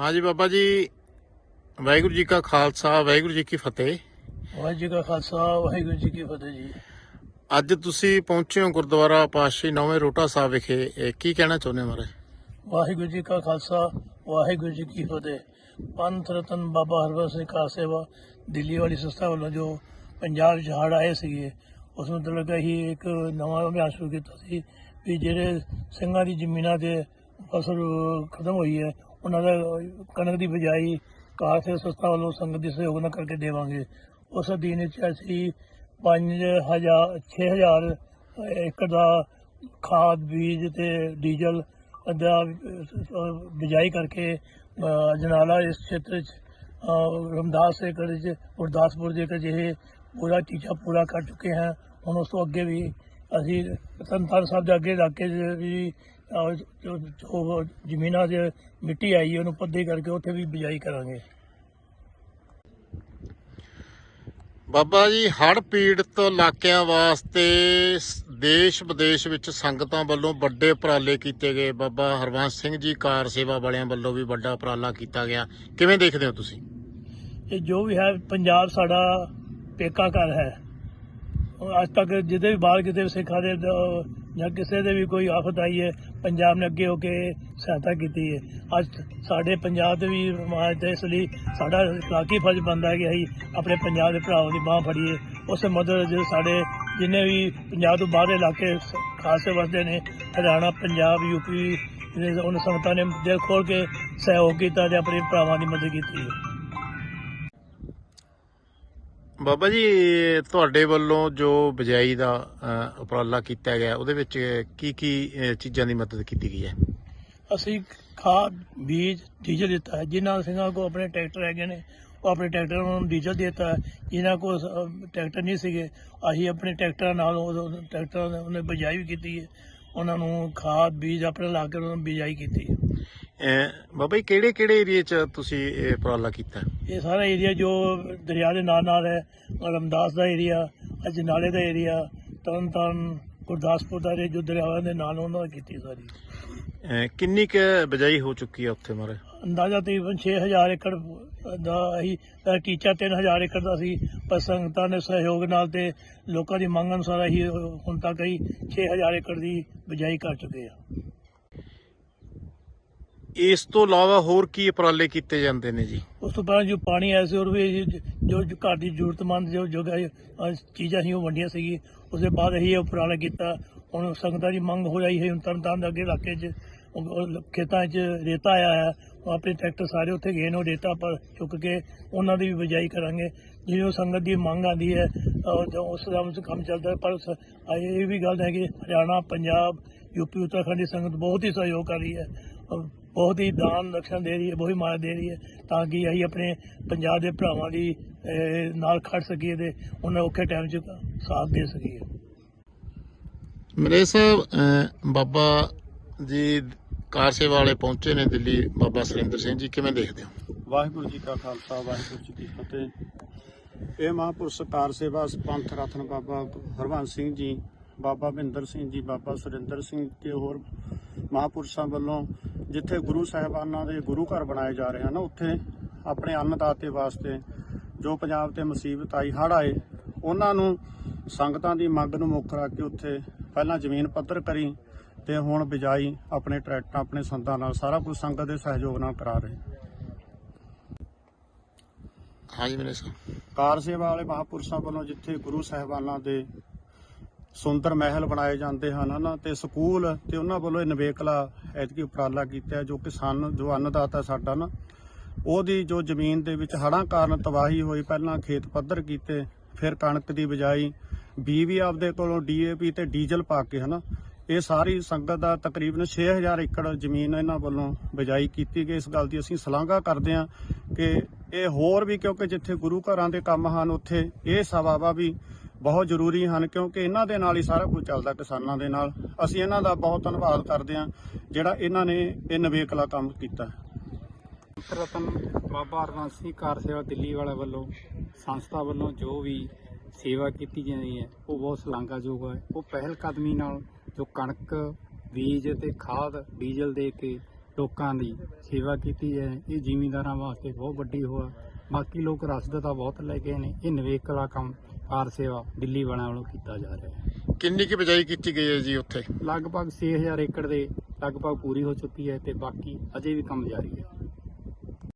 ਹਾਂਜੀ ਬਾਬਾ ਜੀ ਵਾਹਿਗੁਰੂ ਜੀ ਕਾ ਖਾਲਸਾ ਵਾਹਿਗੁਰੂ ਜੀ ਕੀ ਫਤਿਹ। ਵਾਹਿਗੁਰੂ ਜੀ ਕਾ ਖਾਲਸਾ ਵਾਹਿਗੁਰੂ ਜੀ ਕੀ ਫਤਿਹ ਜੀ। ਅੱਜ ਤੁਸੀਂ ਪਹੁੰਚੇ ਹੋ ਗੁਰਦੁਆਰਾ ਪਾਤਸ਼ਾਹੀ ਨੌਵੇਂ ਰੋਟਾ ਸਾਹਿਬ ਵਿਖੇ। ਇਹ ਕੀ ਕਹਿਣਾ ਚਾਹੁੰਦੇ ਹੋ ਮਾਰੇ ਵਾਹਿਗੁਰੂ ਜੀ ਕਾ ਖਾਲਸਾ ਵਾਹਿਗੁਰੂ ਜੀ ਕੀ ਫਤਿਹ। ਪੰਥ ਰਤਨ ਬਾਬਾ ਹਰਵਰ ਸਿੰਘ ਕਾਰ ਸੇਵਾ ਦਿੱਲੀ ਵਾਲੀ ਸੰਸਥਾ ਵੱਲੋਂ ਜੋ ਪੰਜਾਬ 'ਚ ਹੜ੍ਹ ਆਏ ਸੀਗੇ ਉਸ ਨੂੰ ਲੱਗਾ ਹੀ ਇੱਕ ਨਵਾਂ ਅਭਿਆਨ ਸ਼ੁਰੂ ਕੀਤਾ ਸੀ ਵੀ ਜਿਹੜੇ ਸਿੰਘਾਂ ਦੀ ਜ਼ਮੀਨਾਂ ਤੇ ਫਸਲ ਖਤਮ ਹੋਈ ਹੈ ਉਹਨਾਂ ਦਾ ਕਣਕ ਦੀ ਬਜਾਈ ਕਾਰ ਸੇਵਾ ਸੰਸਥਾ ਵੱਲੋਂ ਸੰਗਤ ਦੇ ਸਹਿਯੋਗ ਨਾਲ ਕਰਕੇ ਦੇਵਾਂਗੇ। ਉਸ ਅਧੀਨ ਵਿੱਚ ਅਸੀਂ 5000 6000 ਏਕੜ ਦਾ ਖਾਦ ਬੀਜ ਤੇ ਡੀਜ਼ਲ ਦਾ ਅਹ, ਬਿਜਾਈ ਕਰਕੇ ਅਹ, ਅਜਨਾਲਾ ਇਸ ਖੇਤਰ ਚ ਰਮਦਾਸ ਏਕੜ ਚ ਗੁਰਦਾਸਪੁਰ ਦੇ ਏਕੜ 'ਚ ਪੂਰਾ ਟੀਚਾ ਪੂਰਾ ਕਰ ਚੁੱਕੇ ਹਾਂ। ਹੁਣ ਉਸ ਤੋਂ ਅੱਗੇ ਵੀ ਅਸੀਂ ਤਨਤਾਰ ਸਾਹਿਬ ਦੇ ਅੱਗੇ ਇਲਾਕੇ 'ਚ ਵੀ ਅਹ, ਜੋ ਜੋ ਜ਼ਮੀਨਾਂ 'ਚ ਮਿੱਟੀ ਆਈ ਹੈ ਉਹਨੂੰ ਪੱਧੇ ਕਰਕੇ ਉੱਥੇ ਵੀ ਬਿਜਾਈ ਕਰਾਂਗੇ। ਬਾਬਾ ਜੀ ਹੜ੍ਹ ਪੀੜਤ ਇਲਾਕਿਆਂ ਵਾਸਤੇ ਸ- ਦੇਸ਼ ਵਿਦੇਸ਼ ਵਿੱਚ ਸੰਗਤਾਂ ਵੱਲੋਂ ਵੱਡੇ ਉਪਰਾਲੇ ਕੀਤੇ ਗਏ। ਬਾਬਾ ਹਰਵੰਸ ਸਿੰਘ ਜੀ ਕਾਰ ਸੇਵਾ ਵਾਲਿਆਂ ਵੱਲੋਂ ਵੀ ਵੱਡਾ ਉਪਰਾਲਾ ਕੀਤਾ ਗਿਆ। ਕਿਵੇਂ ਦੇਖਦੇ ਹੋ ਤੁਸੀਂ? ਇਹ ਜੋ ਵੀ ਹੈ ਪੰਜਾਬ ਸਾਡਾ ਪੇਕਾ ਘਰ ਹੈ। ਔਰ ਅੱਜ ਤੱਕ ਜਿਹਦੇ ਵੀ ਬਾਹਰ ਕਿਤੇ ਸਿੱਖਾਂ ਦੇ ਦ- ਜਾਂ ਕਿਸੇ ਦੇ ਵੀ ਕੋਈ ਆਫਤ ਆਈ ਹੈ, ਪੰਜਾਬ ਨੇ ਅੱਗੇ ਹੋ ਕੇ ਸਹਾਇਤਾ ਕੀਤੀ ਹੈ। ਅੱਜ ਸਾਡੇ ਪੰਜਾਬ ਦੇ ਵੀ ਸਮਾਜ ਦੇ ਇਸ ਲਈ ਸਾਡਾ ਇਖਲਾਕੀ ਫਰਜ਼ ਬਣਦਾ ਕਿ ਅਸੀਂ ਆਪਣੇ ਪੰਜਾਬ ਦੇ ਭਰਾਵਾਂ ਦੀ ਬਾਹ ਫੜੀਏ। ਉਸ ਮਦਦ ਜੇ ਸਾਡੇ ਜਿੰਨੇ ਵੀ ਪੰਜਾਬ ਤੋਂ ਬਾਹਰ ਇਲਾਕੇ ਸ- ਖਾਸੇ ਵਸਦੇ ਨੇ, ਹਰਿਆਣਾ, ਪੰਜਾਬ ਯੂਪੀ ਦੇ ਉਹਨਾਂ ਸੰਗਤਾਂ ਨੇ ਦਿਲ ਖੋਲ ਕੇ ਸਹਿਯੋਗ ਕੀਤਾ ਤੇ ਆਪਣੇ ਭਰਾਵਾਂ ਦੀ ਮਦਦ ਕੀਤੀ ਹੈ। ਬਾਬਾ ਜੀ, ਤੁਹਾਡੇ ਵੱਲੋਂ ਜੋ ਬਿਜਾਈ ਦਾ ਉਪਰਾਲਾ ਕੀਤਾ ਗਿਆ, ਉਹਦੇ ਵਿੱਚ ਕੀ ਕੀ ਚੀਜ਼ਾਂ ਦੀ ਮਦਦ ਕੀਤੀ ਗਈ ਹੈ? ਅਸੀਂ ਖਾਦ, ਬੀਜ, ਡੀਜ਼ਲ ਦਿੱਤਾ ਹੈ। ਜਿਨ੍ਹਾਂ ਸਿੰਘਾਂ ਕੋ ਆਪਣੇ ਟਰੈਕਟਰ ਹੈਗੇ ਨੇ, ਉਹ ਆਪਣੇ ਟਰੈਕਟਰ ਨੂੰ ਡੀਜ਼ਲ ਦਿੱਤਾ ਹੈ। ਜਿਨ੍ਹਾਂ ਕੋ ਟਰੈਕਟਰ ਨਹੀਂ ਸੀਗੇ, ਅਸੀਂ ਆਪਣੇ ਟਰੈਕਟਰਾਂ ਨਾਲ ਉਹ ਟਰੈਕਟਰਾਂ ਨੇ ਉਹਨੇ ਬਿਜਾਈ ਵੀ ਕੀਤੀ ਹੈ। ਉਹਨਾਂ ਨੂੰ ਖਾਦ, ਬੀਜ ਆਪਣੇ ਲਾ ਕੇ ਉਹਨਾਂ ਨੂੰ ਬਿਜਾਈ ਕੀਤੀ ਹੈ। ਬਾਬਾ ਜੀ ਕਿਹੜੇ ਕਿਹੜੇ ਏਰੀਏ 'ਚ ਤੁਸੀਂ ਇਹ ਉਪਰਾਲਾ ਕੀਤਾ? ਇਹ ਸਾਰਾ ਏਰੀਆ ਜੋ ਦਰਿਆ ਦੇ ਨਾਲ ਨਾਲ ਹੈ ਰਮਦਾਸ ਦਾ ਏਰੀਆ ਅਜਨਾਲੇ ਦਾ ਏਰੀਆ ਤਰਨਤਾਰਨ ਗੁਰਦਾਸਪੁਰ ਦਾ ਏਰੀਆ ਜੋ ਦਰਿਆਵਾਂ ਦੇ ਨਾਲ ਉਹਨਾਂ ਦਾ ਕੀਤੀ ਸਾਰੀ। ਕਿੰਨੀ ਕੁ ਬਿਜਾਈ ਹੋ ਚੁੱਕੀ ਹੈ ਉੱਥੇ ਮਾਰੇ? ਅੰਦਾਜ਼ਾ ਤਕਰੀਬਨ 6000 ਏਕੜ ਦਾ ਦਾ ਟੀਚਾ 3000 ਏਕੜ ਦਾ ਸੀ ਪਰ ਸੰਗਤਾਂ ਦੇ ਸਹਿਯੋਗ ਨਾਲ ਤੇ ਲੋਕਾਂ ਦੀ ਮੰਗ ਅਨੁਸਾਰ ਅਸੀਂ ਹੁਣ ਤੱਕ ਹੀ 6000 ਏਕੜ ਦੀ ਬਿਜਾਈ ਕਰ ਚੁੱਕੇ ਆ। ਇਸ ਤੋਂ ਇਲਾਵਾ ਹੋਰ ਕੀ ਉਪਰਾਲੇ ਕੀਤੇ ਜਾਂਦੇ ਨੇ ਜੀ? ਉਸ ਤੋਂ ਬਾਅਦ ਜੋ ਪਾਣੀ ਆਇਆ ਸੀ ਉਹ ਵੀ ਜੋ ਜੋ ਘਰ ਦੀ ਜ਼ਰੂਰਤਮੰਦ ਜੋ ਜੋ ਚੀਜ਼ਾਂ ਸੀ ਉਹ ਵੰਡੀਆਂ ਸੀਗੀ ਉਸ ਦੇ ਬਾਅਦ ਅਸੀਂ ਇਹ ਉਪਰਾਲਾ ਕੀਤਾ। ਹੁਣ ਸੰਗਤਾਂ ਦੀ ਮੰਗ ਹੋ ਰਹੀ ਹੈ। ਹੁਣ ਤਰਨਤਾਰਨ ਦੇ ਅੱਗੇ ਇਲਾਕੇ 'ਚ ਖੇਤਾਂ 'ਚ ਰੇਤਾ ਆਇਆ ਹੈ। ਆਪਣੇ ਟਰੈਕਟਰ ਸਾਰੇ ਉੱਥੇ ਗਏ ਨੇ। ਉਹ ਰੇਤਾ ਪਰ ਚੁੱਕ ਕੇ ਉਹਨਾਂ ਦੀ ਵੀ ਬਿਜਾਈ ਕਰਾਂਗੇ। ਜਿਵੇਂ ਉਹ ਸੰਗਤ ਦੀ ਮੰਗ ਆਂਦੀ ਹੈ ਉਸ ਦਾ ਕੰਮ ਚੱਲਦਾ ਪਰ ਇਹ ਵੀ ਗੱਲ ਹੈ ਕਿ ਹਰਿਆਣਾ, ਪੰਜਾਬ ਯੂਪੀ ਉੱਤਰਾਖੰਡ ਦੀ ਸੰਗਤ ਬਹੁਤ ਹੀ ਸਹਿਯੋਗ ਕਰ ਰਹੀ ਹੈ। ਬਹੁਤ ਹੀ ਦਾਨ ਦਕਸ਼ਣ ਦੇ ਰਹੀ ਹੈ ਬਹੁਤ ਹੀ ਮਾਇਆ ਦੇ ਰਹੀ ਹੈ ਤਾਂ ਕਿ ਅਸੀਂ ਆਪਣੇ ਪੰਜਾਬ ਦੇ ਭਰਾਵਾਂ ਦੀ ਨਾਲ ਖੜ ਸਕੀਏ ਤੇ ਉਹਨਾਂ ਔਖੇ ਟਾਈਮ 'ਚ ਸਾਥ ਦੇ ਸਕੀਏ। ਮਲੇ ਸਾਹਿਬ ਬਾਬਾ ਜੀ ਕਾਰ ਸੇਵਾ ਵਾਲੇ ਪਹੁੰਚੇ ਨੇ ਦਿੱਲੀ ਬਾਬਾ ਸੁਰਿੰਦਰ ਸਿੰਘ ਜੀ ਕਿਵੇਂ ਦੇਖਦੇ ਹੋ? ਵਾਹਿਗੁਰੂ ਜੀ ਕਾ ਖਾਲਸਾ ਵਾਹਿਗੁਰੂ ਜੀ ਕੀ ਫਤਿਹ। ਇਹ ਮਹਾਂਪੁਰਸ਼ ਕਾਰ ਸੇਵਾ ਪੰਥ ਰਤਨ ਬਾਬਾ ਹਰਵੰਸ ਸਿੰਘ ਜੀ ਬਾਬਾ ਮਹਿੰਦਰ ਸਿੰਘ ਜੀ ਬਾਬਾ ਸੁਰਿੰਦਰ ਸਿੰਘ ਤੇ ਹੋਰ ਮਹਾਂਪੁਰਸ਼ਾਂ ਵੱਲੋਂ ਜਿੱਥੇ ਗੁਰੂ ਸਾਹਿਬਾਨਾਂ ਦੇ ਗੁਰੂ ਘਰ ਬਣਾਏ ਜਾ ਰਹੇ ਹਨ ਉੱਥੇ ਆਪਣੇ ਅੰਨਦਾਤੇ ਵਾਸਤੇ ਜੋ ਪੰਜਾਬ ਤੇ ਮੁਸੀਬਤ ਆਈ ਹੜ੍ਹ ਆਏ ਉਹਨਾਂ ਨੂੰ ਸੰਗਤਾਂ ਦੀ ਮੰਗ ਨੂੰ ਮੁੱਖ ਰੱਖ ਕੇ ਉੱਥੇ ਪਹਿਲਾਂ ਜ਼ਮੀਨ ਪੱਧਰ ਕਰੀ ਤੇ ਹੁਣ ਬਿਜਾਈ ਆਪਣੇ ਟਰੈਕਟਰਾਂ ਆਪਣੇ ਸੰਦਾਂ ਨਾਲ ਸਾਰਾ ਕੁਝ ਸੰਗਤ ਦੇ ਸਹਿਯੋਗ ਨਾਲ ਕਰਾ ਰਹੇ ਹਾਂਜੀ ਸਾਹਿਬ। ਕਾਰ ਸੇਵਾ ਵਾਲੇ ਮਹਾਪੁਰਸ਼ਾਂ ਵੱਲੋਂ ਜਿੱਥੇ ਗੁਰੂ ਸਾਹਿਬਾਨਾਂ ਦੇ ਸੁੰਦਰ ਮਹਿਲ ਬਣਾਏ ਜਾਂਦੇ ਹਨ ਨਾ ਤੇ ਸਕੂਲ ਤੇ ਉਹਨਾਂ ਵੱਲੋਂ ਇਹ ਨਵੇਕਲਾ ਐਤਕੀ ਉਪਰਾਲਾ ਕੀਤਾ ਜੋ ਕਿਸਾਨ ਜੋ ਅੰਨਦਾਤਾ ਸਾਡਾ ਨਾ, ਉਹਦੀ ਜੋ ਜ਼ਮੀਨ ਦੇ ਵਿੱਚ ਹੜ੍ਹਾਂ ਕਾਰਨ ਤਬਾਹੀ ਹੋਈ, ਪਹਿਲਾਂ ਖੇਤ ਪੱਧਰ ਕੀਤੇ, ਫਿਰ ਕਣਕ ਦੀ ਬਿਜਾਈ ਬੀ ਵੀ ਆਪਦੇ ਕੋਲੋਂ ਡੀਏਪੀ ਤੇ ਡੀਜ਼ਲ ਪਾ ਕੇ ਹਨਾ, ਇਹ ਸਾਰੀ ਸੰਗਤ ਦਾ ਤਕਰੀਬਨ 6000 ਏਕੜ ਜ਼ਮੀਨ ਇਹਨਾਂ ਵੱਲੋਂ ਬਿਜਾਈ ਕੀਤੀ ਗਈ। ਇਸ ਗੱਲ ਦੀ ਅਸੀਂ ਸ਼ਲਾਘਾ ਕਰਦੇ ਹਾਂ ਕਿ ਇਹ ਹੋਰ ਵੀ ਕਿਉਂਕਿ ਜਿੱਥੇ ਗੁਰੂ ਘਰਾਂ ਦੇ ਕੰਮ ਹਨ, ਉੱਥੇ ਇਹ ਸੇਵਾਵਾਂ ਵੀ ਬਹੁਤ ਜ਼ਰੂਰੀ ਹਨ ਕਿਉਂਕਿ ਇਹਨਾਂ ਦੇ ਨਾਲ ਹੀ ਸਾਰਾ ਕੁਝ ਚੱਲਦਾ ਕਿਸਾਨਾਂ ਦੇ ਨਾਲ। ਅਸੀਂ ਇਹਨਾਂ ਦਾ ਬਹੁਤ ਧੰਨਵਾਦ ਕਰਦੇ ਹਾਂ ਜਿਹੜਾ ਇਹਨਾਂ ਨੇ ਇਹ ਨਵੇਕਲਾ ਕੰਮ ਕੀਤਾ। ਰਤਨ ਬਾਬਾ ਹਰਵੰਸ ਸਿੰਘ ਕਾਰ ਸੇਵਾ ਦਿੱਲੀ ਵਾਲਾ ਵੱਲੋਂ, ਸੰਸਥਾ ਵੱਲੋਂ ਜੋ ਵੀ ਸੇਵਾ ਕੀਤੀ ਜਾਂਦੀ ਹੈ, ਉਹ ਬਹੁਤ ਸ਼ਲਾਘਾਯੋਗ ਹੈ। ਉਹ ਪਹਿਲ ਕਦਮੀ ਨਾਲ ਜੋ ਕਣਕ, ਬੀਜ ਤੇ ਖਾਦ, ਡੀਜ਼ਲ ਦੇ ਕੇ ਲੋਕਾਂ ਦੀ ਸੇਵਾ ਕੀਤੀ ਹੈ, ਇਹ ਜ਼ਿਮੀਂਦਾਰਾਂ ਵਾਸਤੇ ਬਹੁਤ ਵੱਡੀ ਹੋਆ। ਬਾਕੀ ਲੋਕ ਰਸਦ ਤਾਂ ਬਹੁਤ ਲੈ ਗਏ ਨੇ, ਇਹ ਨਿਵੇਕਲਾ ਕੰਮ ਕਾਰ ਸੇਵਾ ਦਿੱਲੀ ਵਾਲਿਆਂ ਵੱਲੋਂ ਕੀਤਾ ਜਾ ਰਿਹਾ ਹੈ। ਕਿੰਨੀ ਕੀ ਬਿਜਾਈ ਕੀਤੀ ਗਈ ਹੈ ਜੀ ਉੱਥੇ? ਲਗਭਗ 6000 ਏਕੜ ਦੇ ਲਗਭਗ ਪੂਰੀ ਹੋ ਚੁੱਕੀ ਹੈ ਤੇ ਬਾਕੀ ਅਜੇ ਵੀ ਕੰਮ ਜਾਰੀ ਹੈ।